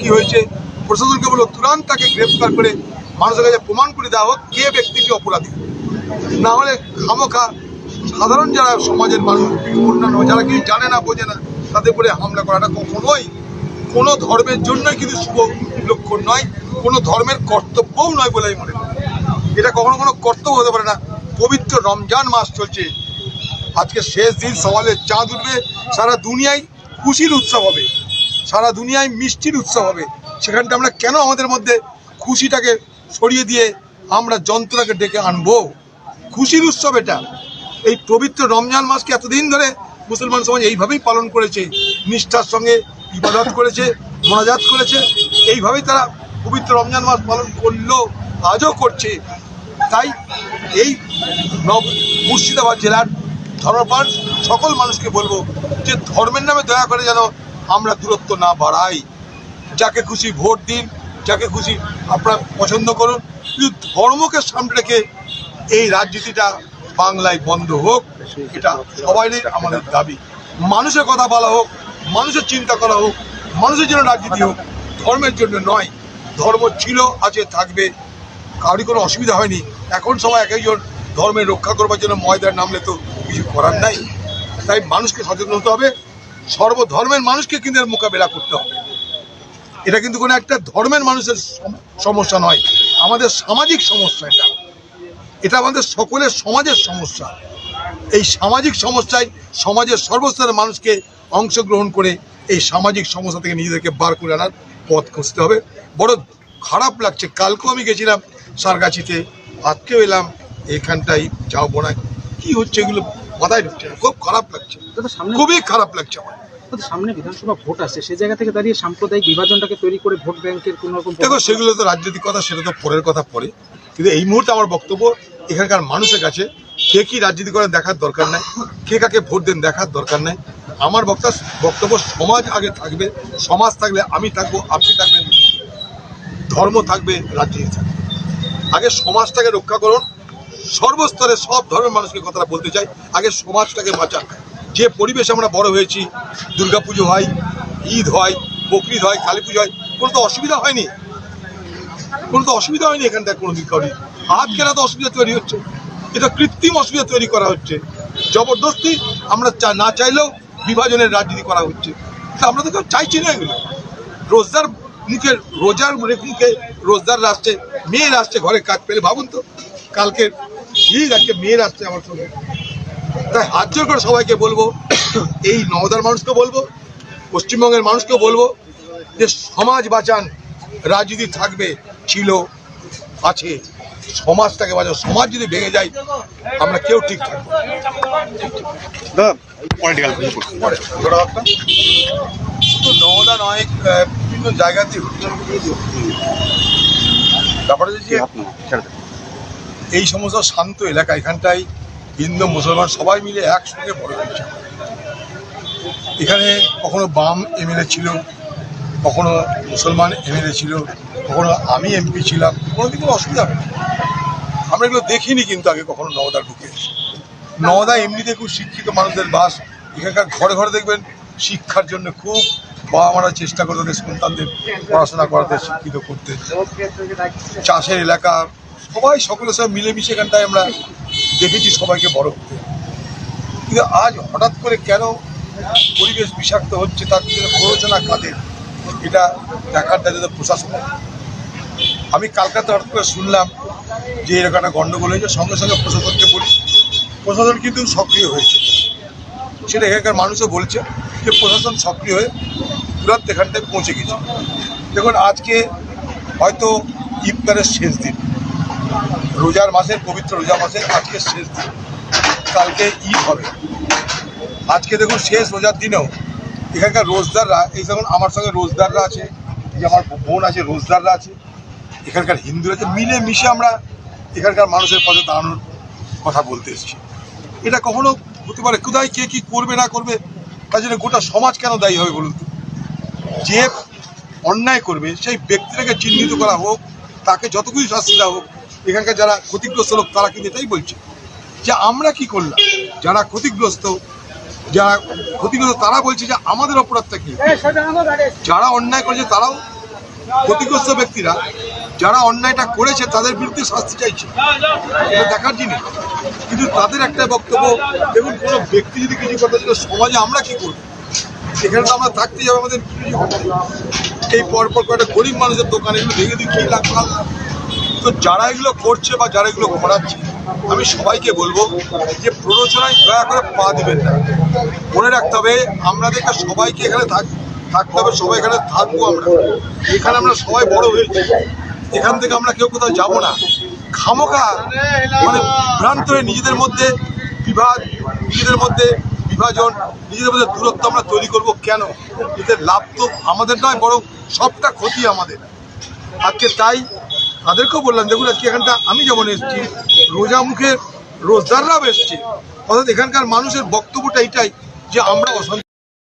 কি হয়েছে? প্রশাসনকে বলো, তুরান্ত তাকে গ্রেফতার করে মানুষের কাছে প্রমাণ করে দেওয়া হোক কে ব্যক্তিটি অপরাধী। না হলে খামোখা সাধারণ যারা সমাজের মানুষ, অন্যান্য যারা কিছু জানে না, বোঝে না, তাদের উপরে হামলা করাটা কখনোই কোনো ধর্মের জন্যই কিন্তু শুভ লক্ষণ নয়, কোনো ধর্মের কর্তব্যও নয় বলে আমি মনে করি। এটা কখনো কোনো কর্তব্য হতে পারে না। পবিত্র রমজান মাস চলছে। আজকে শেষ দিন সওয়ালের চাঁদ উঠবে, সারা দুনিয়ায় খুশির উৎসব হবে। সারা দুনিয়ায় মিষ্টির উৎসব হবে। সেখানটা আমরা কেন আমাদের মধ্যে খুশিটাকে সরিয়ে দিয়ে আমরা যন্ত্রটাকে ডেকে আনব? খুশির উৎসব এটা। এই পবিত্র রমজান মাসকে এতদিন ধরে মুসলমান সমাজ এইভাবেই পালন করেছে। নিষ্ঠার সঙ্গে ইবাদত করেছে, মোনাজাত করেছে। এইভাবেই তারা পবিত্র রমজান মাস পালন করল, আজও করছে। তাই এই নব মুর্শিদাবাদ জেলার ধর্মপান সকল মানুষকে বলব যে ধর্মের নামে দয়া করে যেন আমরা দূরত্ব না বাড়াই। যাকে খুশি ভোট দিন, যাকে খুশি আপনারা পছন্দ করুন কিন্তু ধর্মকে সামনে রেখে এই রাজনীতিটা বাংলায় বন্ধ হোক, এটা সবাইয়ের আমাদের দাবি। মানুষের কথা বলা হোক, মানুষের চিন্তা করা হোক, মানুষের জন্য রাজনীতি হোক, ধর্মের জন্য নয়। ধর্ম ছিল, আছে, থাকবে। কারোরই কোনো অসুবিধা হয়নি। এখন সবাই এক একজন ধর্মের রক্ষা করবার জন্য ময়দার নামলে তো কিছু করার নাই। তাই মানুষকে সচেতন হতে হবে। সর্বধর্মের মানুষকে কিন্তু এর মোকাবেলা করতে হবে। এটা কিন্তু কোনো একটা ধর্মের মানুষের সম- সমস্যা নয়। আমাদের সামাজিক সমস্যা এটা। এটা আমাদের সকলের সমাজের সমস্যা। এই সামাজিক সমস্যায় সমাজের সর্বস্তরের মানুষকে অংশগ্রহণ করে এই সামাজিক সমস্যা থেকে নিজেদেরকে বার করে আনার পথ খুঁজতে হবে। বড় খারাপ লাগছে। কালকেও আমি গেছিলাম সারগাছিতে। আজকেও এলাম। এখানটাই যাও বোনায় কি হচ্ছে এগুলো? মাথায় ঢুকছে না। খুব খারাপ লাগছে। খুবই খারাপ লাগছে আমার। সামনে বিধানসভা ভোট আসছে সেই জায়গা থেকে দাঁড়িয়ে সাম্প্রদায়িক বিভাজনটাকে তৈরি করে ভোট ব্যাংকের কোন রকম দেখো সেগুলো তো রাজনৈতিক কথা সেটা তো পরের কথা পরে। কিন্তু এই মুহূর্তে আমার বক্তব্য এখানকার মানুষের কাছে কে কি রাজনীতি করে দেখার দরকার নাই কে কাকে ভোট দেন দেখার দরকার নাই। আমার বক্তা বক্তব্য সমাজ আগে থাকবে সমাজ থাকলে আমি থাকব আপনি থাকবেন। ধর্ম থাকবে রাজনীতি থাকবে। আগে সমাজটাকে রক্ষা করুন সর্বস্তরে সব ধর্মের মানুষকে কথাটা বলতে চাই। আগে সমাজটাকে বাঁচান যে পরিবেশে আমরা বড় হয়েছি, দুর্গাপুজো হয়, ঈদ হয়, বকরিদ হয় কালী পুজো হয়, কোনো তো অসুবিধা হয়নি। কোনো তো অসুবিধা হয়নি এখানটায় কোনো দিন কাউরি হাত কেনা তো অসুবিধা তৈরি হচ্ছে। এটা কৃত্রিম অসুবিধা তৈরি করা হচ্ছে। জবরদস্তি আমরা না চাইলেও বিভাজনের রাজনীতি করা হচ্ছে। তা আমরা তো কেউ চাইছি না এগুলো। রোজদার মুখে, রোজার মুখে রোজদার আসছে মেয়ের আসছে ঘরে কাজ পেলে ভাবুন তো। কালকে ঈদ আজকে মেয়ের আসছে আমার সঙ্গে তাই হাত জোর করে সবাইকে বলব এই নওদার মানুষকে বলব পশ্চিমবঙ্গের মানুষকে বলব যে সমাজ বাঁচান রাজনীতি থাকবে ছিল আছে সমাজটাকে বাঁচান সমাজ যদি ভেঙে যায় আমরা কেউ ঠিক থাকব। শুধু নওদা নয় বিভিন্ন জায়গাতে। ব্যাপারটা যে এই সমস্ত শান্ত এলাকা, এখানটায় হিন্দু, মুসলমান সবাই মিলে একসঙ্গে বড় হয়েছে। এখানে কখনো বাম এমএলএ ছিল, কখনো মুসলমান এমএলএ ছিল, কখনো আমি এমপি ছিলাম, কোনোদিন কোনো অসুবিধা হয়নি। আমরা এগুলো দেখিনি কিন্তু আগে কখনো নওদার বুকে। নওদা এমনিতে খুব শিক্ষিত মানুষদের বাস। এখানকার ঘরে ঘরে দেখবেন শিক্ষার জন্য খুব বাবা মারা চেষ্টা করে তাদের সন্তানদের পড়াশোনা করাতে, শিক্ষিত করতে। চাষের এলাকা সবাই সকলের সঙ্গে মিলেমিশে এখানটায় আমরা দেখেছি সবাইকে বড় হতে। কিন্তু আজ হঠাৎ করে কেন পরিবেশ বিষাক্ত হচ্ছে তার পিছনে প্ররোচনা কাদের? এটা দেখার দায়িত্ব প্রশাসন আমি কালকাতা হঠাৎ করে শুনলাম যে এরকম একটা গণ্ডগোল হয়েছে, সঙ্গে সঙ্গে প্রশাসনকে বলি। প্রশাসন কিন্তু সক্রিয় হয়েছে। সেটা এখানকার মানুষও বলছে যে প্রশাসন সক্রিয় হয়ে তুরন্ত এখানটায় পৌঁছে গেছে। দেখুন, আজকে হয়তো ইফতারের শেষ দিন। রোজার মাসের, পবিত্র রোজা মাসের আজকে শেষ দিন। কালকে ঈদ হবে। আজকে দেখুন, শেষ রোজার দিনেও এখানকার রোজদাররা, এই যেমন আমার সঙ্গে রোজদাররা আছে যে আমার বোন আছে, রোজদাররা আছে, এখানকার হিন্দুরা আছে মিলে মিশে আমরা এখানকার মানুষের পথে দাঁড়ানোর কথা বলতে এসেছি। এটা কখনো হতে পারে, কোথায় কে কি করবে, না করবে, তার জন্য গোটা সমাজ কেন দায়ী হবে বলুন তো? যে অন্যায় করবে, সেই ব্যক্তিটাকে চিহ্নিত করা হোক, তাকে যত যতগুলি শাস্তি দেওয়া হোক এখানকার যারা ক্ষতিগ্রস্ত লোক, তারা কিন্তু এটাই বলছে যে আমরা কি করলাম? যারা ক্ষতিগ্রস্ত যারা ক্ষতিগ্রস্ত, তারা বলছে যে আমাদের অপরাধটা কি? যারা অন্যায় করেছে, তারাও ক্ষতিগ্রস্ত ব্যক্তিরা, যারা অন্যায়টা করেছে, তাদের বিরুদ্ধে শাস্তি চাইছে। এটা দেখার জিনিস। কিন্তু তাদের একটা বক্তব্য, দেখুন, কোনো ব্যক্তি যদি কিছু কথা ছিল সমাজে আমরা কি করব? এখানে তো আমরা থাকতেই হবে আমাদের। এই পরপর কয়েকটা গরিব মানুষের দোকান, এগুলো ভেঙে খেয়ে লাখ লাখ তো যারা এগুলো করছে বা যারা এগুলো ঘোরাচ্ছে আমি সবাইকে বলব যে প্ররোচনায় দয়া করে পা দেবেন না। মনে রাখতে হবে, আমাদেরকে সবাইকে এখানে থাক, থাকতে হবে, সবাই এখানে থাকব আমরা। এখানে আমরা সবাই বড় হয়েছি এখান থেকে আমরা কেউ কোথাও যাব না। খামোখা মানে ভ্রান্ত হয়ে নিজেদের মধ্যে বিভাগ, নিজেদের মধ্যে বিভাজন, নিজেদের মধ্যে দূরত্ব আমরা তৈরি করব কেন? এতে লাভ তো আমাদের নয়, বরং সবটা ক্ষতি আমাদের। আজকে তাই তাদেরকেও বললাম, দেখুন, আজকে এখানটা আমি যেমন এসেছি, রোজা মুখে রোজদাররাও এসছে, অর্থাৎ এখানকার মানুষের বক্তব্যটা এটাই যে আমরা অশান্তি